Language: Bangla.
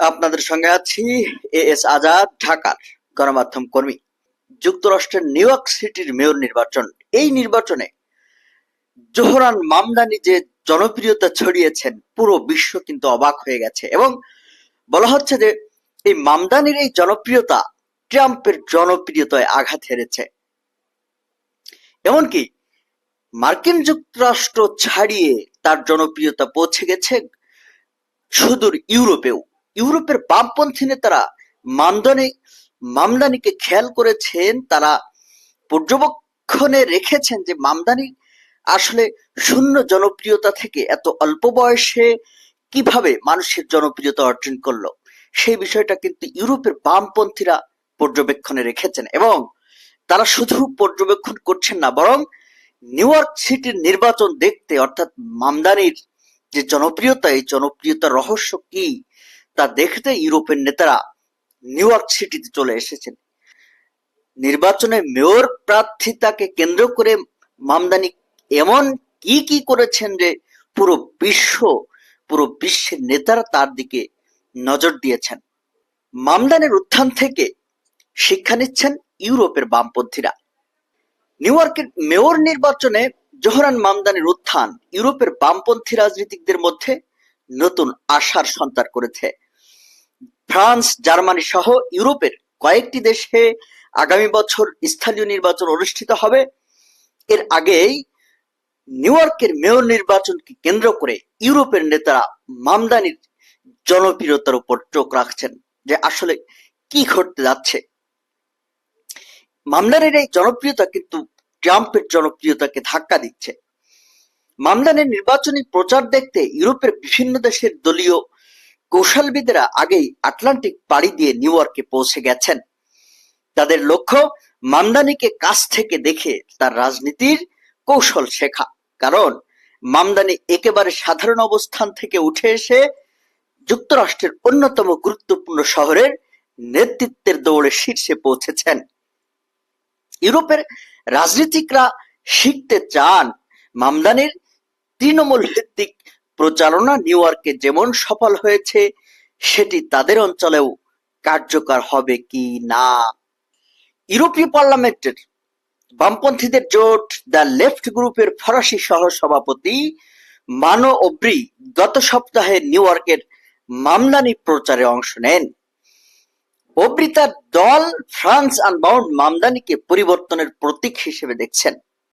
আপনাদের সঙ্গে আছি এ এস আজাদ, ঢাকার গণমাধ্যম কর্মী। যুক্তরাষ্ট্রের নিউ ইয়র্ক সিটির মেয়র নির্বাচন। এই নির্বাচনে জোহরান মামদানি যে জনপ্রিয়তা ছড়িয়েছেন, পুরো বিশ্ব কিন্তু অবাক হয়ে গেছে। এবং বলা হচ্ছে যে, এই মামদানির এই জনপ্রিয়তা ট্রাম্পের জনপ্রিয়তায় আঘাত হেরেছে। এমনকি মার্কিন যুক্তরাষ্ট্র ছাড়িয়ে তার জনপ্রিয়তা পৌঁছে গেছে সুদূর ইউরোপেও। ইউরোপের বামপন্থী নেতারা মামদানি মামদানিকে খেয়াল করেছেন, তারা পর্যবেক্ষণে রেখেছেন যে মামদানি আসলে শূন্য জনপ্রিয়তা থেকে এত অল্প বয়সে কীভাবে মানুষের জনপ্রিয়তা অর্জন করল? সেই বিষয়টা কিন্তু ইউরোপের বামপন্থীরা পর্যবেক্ষণে রেখেছেন এবং তারা শুধু পর্যবেক্ষণ করছেন না, বরং নিউ ইয়র্ক সিটির নির্বাচন দেখতে, অর্থাৎ মামদানির যে জনপ্রিয়তা, এই জনপ্রিয়তার রহস্য কি? তা দেখতে ইউরোপের নেতারা নিউ ইয়র্ক সিটিতে চলে এসেছেন। নির্বাচনে মেয়র প্রার্থিতাকে কেন্দ্র করে মামদানি এমন কি কি করেছেন যে পুরো বিশ্ব, পুরো বিশ্বের নেতারা তার দিকে নজর দিয়েছেন। মামদানের উত্থান থেকে শিক্ষা নিচ্ছেন ইউরোপের বামপন্থীরা। নিউ ইয়র্কের মেয়র নির্বাচনে জোহরান মামদানির উত্থান ইউরোপের বামপন্থী রাজনীতিকদের মধ্যে নতুন আশার সঞ্চার করেছে। ফ্রান্স, জার্মানি সহ ইউরোপের কয়েকটি দেশে আগামী বছর স্থানীয় নির্বাচন অনুষ্ঠিত হবে। এর আগেই নিউ ইয়র্কের মেয়র নির্বাচনকে কেন্দ্র করে ইউরোপের নেতারা মামদানির জনপ্রিয়তার উপর চোখ রাখছেন যে আসলে কি ঘটতে যাচ্ছে। মামদানির এই জনপ্রিয়তা কিন্তু ট্রাম্পের জনপ্রিয়তাকে ধাক্কা দিচ্ছে। মামদানির নির্বাচনী প্রচার দেখতে ইউরোপের বিভিন্ন দেশের দলীয় কৌশলবিদেরা আগেই আটলান্টিক পাড়ি দিয়ে নিউ ইয়র্কে পৌঁছে গেছেন। তাদের লক্ষ্য, মামদানিকে কাছ থেকে দেখে তার রাজনীতির কৌশল শেখা। কারণ মামদানি একেবারে সাধারণ অবস্থান থেকে উঠে এসে যুক্তরাষ্ট্রের অন্যতম গুরুত্বপূর্ণ শহরের নেতৃত্বের দৌড়ে শীর্ষে পৌঁছেছেন। ইউরোপের রাজনীতিকরা শিখতে চান মামদানির তৃণমূল ভিত্তিক প্রচারণা নিউ ইয়র্কে যেমন সফল হয়েছে, সেটি তাদের অঞ্চলেও কার্যকর হবে কি না? ইউরোপীয় পার্লামেন্টের বামপন্থীদের জোট, দ্য লেফট গ্রুপের ফরাসি সহ সভাপতি মানো ওব্রি গত সপ্তাহে নিউ ইয়র্কের মামলানি প্রচারে অংশ নেন। ওব্রি তার দল ফ্রান্স আনবাউন্ড মামদানিকে পরিবর্তনের প্রতীক হিসেবে দেখছেন।